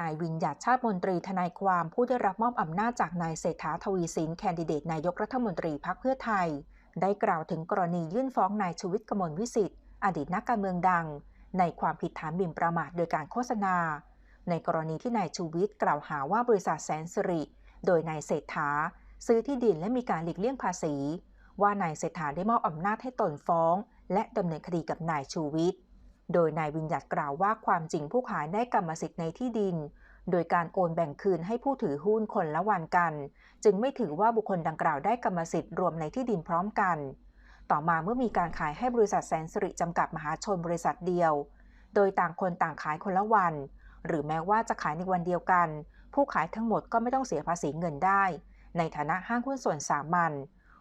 นายวิญญาตชาติมนตรีทนายความผู้ได้รับมอบอำนาจจากนายเศรษฐาทวีสินแคนดิเดตนายกรัฐมนตรีพรรคเพื่อไทย ได้กล่าวถึงกรณียื่นฟ้องนายชูวิทย์กมลวิสิทธิ์อดีตนักการเมืองดัง ในความผิดฐานหมิ่นประมาทโดยการโฆษณา ในกรณีที่นายชูวิทย์กล่าวหาว่าบริษัทแสนสิริ โดยนายเศรษฐา ซื้อที่ดินและมีการหลีกเลี่ยงภาษี ว่านายเศรษฐาได้มอบอำนาจให้ตนฟ้อง และดำเนินคดีกับนายชูวิทย์ โดยนายวิญญัติกล่าวว่าความจริงผู้ขายได้กรรมสิทธิ์ในที่ดิน โดยการโอนแบ่งคืนให้ผู้ถือหุ้นคนละวันกัน จึงไม่ถือว่าบุคคลดังกล่าวได้กรรมสิทธิ์รวมในที่ดินพร้อมกัน ต่อมาเมื่อมีการขายให้บริษัทแสนสิริจำกัดมหาชนบริษัทเดียว โดยต่างคนต่างขายคนละวัน หรือแม้ว่าจะขายในวันเดียวกัน ผู้ขายทั้งหมดก็ไม่ต้องเสียภาษีเงินได้ ในฐานะห้างหุ้นส่วนสามัญ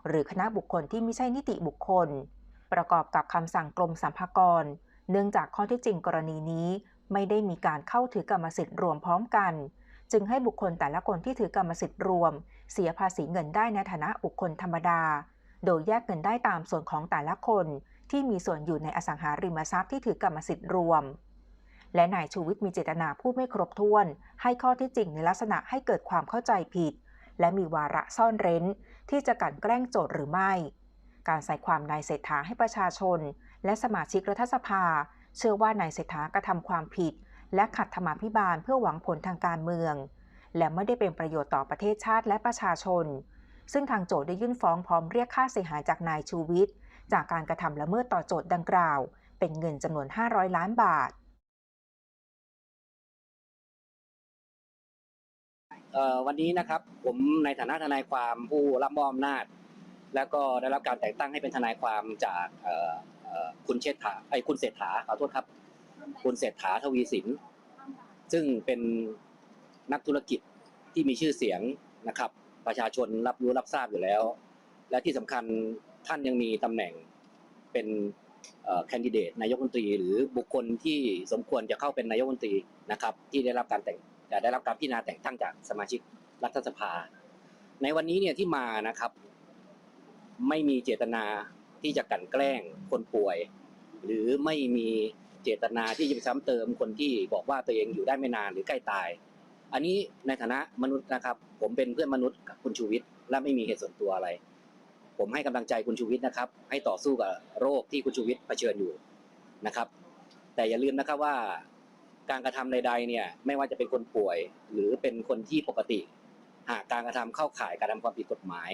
หรือคณะบุคคลที่ไม่ใช่นิติบุคคล ประกอบกับคำสั่งกรมสรรพากร เนื่องจากข้อท็จจริงกรณีนี้ ไม่ได้มีการเข้าถือกรรมสิทธิ์รวมพร้อมกัน จึงให้บุคคลแต่ละคนที่ถือกรรมสิทธิ์รวม เสียภาษีเงินได้ในฐานะบุคคลธรรมดา โดยแยกเงินได้ตามส่วนของแต่ละคน ที่มีส่วนอยู่ในอสังหาริมทรัพย์ที่ถือกรรมสิทธิ์รวม และนายชูวิทย์มีเจตนาพูดไม่ครบถ้วน ให้ข้อท็จจริงในลักษณะให้เกิดความเข้าใจผิด และมีวาระซ่อนเร้น ที่จะกลั่นแกล้งโจทย์หรือไม่ การใส่ความนายเศรษฐาให้ประชาชน และสมาชิกรัฐสภา เชื่อว่านายเศรษฐากระทำความผิด และขัดธรรมาภิบาลเพื่อหวังผลทางการเมือง และไม่ได้เป็นประโยชน์ต่อประเทศชาติและประชาชน ซึ่งทางโจทย์ได้ยื่นฟ้องพร้อมเรียกค่าเสียหายจากนายชูวิทย์จากการกระทำละเมิดต่อโจทย์ดังกล่าว เป็นเงินจำนวน 500 ล้านบาทวันนี้นะครับผมในฐานะทนายความผู้รับมอบอำนาจ แล้วก็ได้รับการแต่งตั้งให้เป็นทนายความจาก คุณเชษฐาไอ้คุณเศรษฐาขอโทษครับ คุณเศรษฐาทวีสิน ซึ่งเป็นนักธุรกิจที่มีชื่อเสียงนะครับ ประชาชนรับรู้รับทราบอยู่แล้ว และที่สำคัญท่านยังมีตำแหน่งเป็นแคนดิเดตนายกรัฐมนตรี หรือบุคคลที่สมควรจะเข้าเป็นนายกรัฐมนตรีนะครับ ที่ได้รับการแต่งจะได้รับการพิจารณาแต่งตั้งจากสมาชิกรัฐสภา ในวันนี้เนี่ยที่มานะครับ ไม่มีเจตนา ที่จะกลั่นแกล้งคนป่วย หรือไม่มีเจตนาที่จะไปซ้ำเติมคนที่บอกว่าตัวเองอยู่ได้ไม่นานหรือใกล้ตาย อันนี้ในฐานะมนุษย์นะครับ ผมเป็นเพื่อนมนุษย์กับคุณชูวิทย์และไม่มีเหตุส่วนตัวอะไร ผมให้กำลังใจคุณชูวิทย์นะครับ ให้ต่อสู้กับโรคที่คุณชูวิทย์เผชิญอยู่นะครับ แต่อย่าลืมนะครับว่าการกระทำใดๆเนี่ยไม่ว่าจะเป็นคนป่วย หรือเป็นคนที่ปกติ หากการกระทำเข้าข่ายการทำความผิดกฎหมาย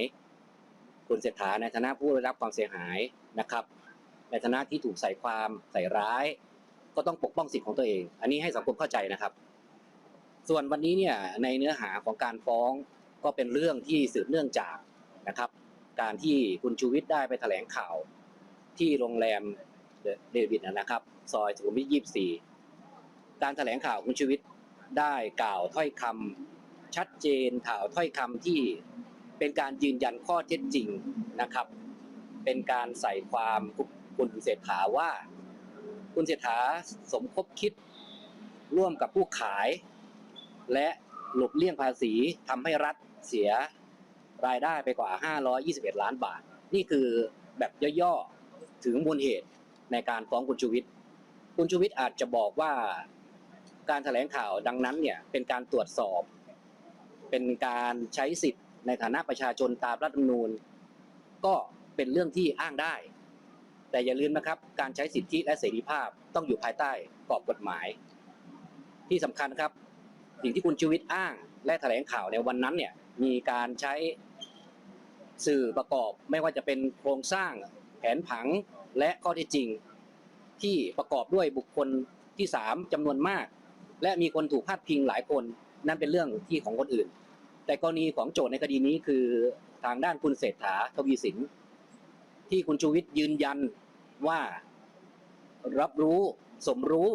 คุณเศรษฐาในฐานะผู้ได้รับความเสียหายนะครับ ในฐานะที่ถูกใส่ความใส่ร้าย ก็ต้องปกป้องสิทธิ์ของตัวเอง อันนี้ให้สังคมเข้าใจนะครับ ส่วนวันนี้เนี่ยในเนื้อหาของการฟ้องก็เป็นเรื่องที่สืบเนื่องจากนะครับ การที่คุณชูวิทย์ได้ไปแถลงข่าวที่โรงแรมเดวิดนะครับ ซอยสุขุมวิทยี่สี่การแถลงข่าวคุณชูวิทย์ได้กล่าวถ้อยคำชัดเจนข่าวถ้อยคำที่ เป็นการยืนยันข้อเท็จจริงนะครับ เป็นการใส่ความคุณเศรษฐาว่า คุณเศรษฐาสมคบคิดร่วมกับผู้ขาย และหลบเลี่ยงภาษีทำให้รัฐเสียรายได้ไปกว่า 521 ล้านบาท นี่คือแบบย่อๆ ถึงมูลเหตุในการฟ้องคุณชูวิทย์ คุณชูวิทย์อาจจะบอกว่าการแถลงข่าวดังนั้นเนี่ยเป็นการตรวจสอบ เป็นการใช้สิทธิ์ ในฐานะประชาชนตามรัฐธรรมนูญ ก็เป็นเรื่องที่อ้างได้ แต่อย่าลืมนะครับ การใช้สิทธิและเสรีภาพต้องอยู่ภายใต้กรอบกฎหมาย ที่สำคัญครับ สิ่งที่คุณชูวิทย์อ้างและแถลงข่าวในวันนั้นเนี่ยมีการใช้สื่อประกอบไม่ว่าจะเป็นโครงสร้างแผนผังและข้อเท็จจริง ที่ประกอบด้วยบุคคลที่สามจำนวนมาก และมีคนถูกพาดพิงหลายคน นั่นเป็นเรื่องที่ของคนอื่น แต่กรณีของโจทย์ในคดีนี้คือทางด้านคุณเศรษฐาทวีสิน ที่คุณชูวิทย์ยืนยันว่ารับรู้สมรู้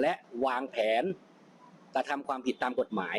และวางแผนกระทำความผิดตามกฎหมาย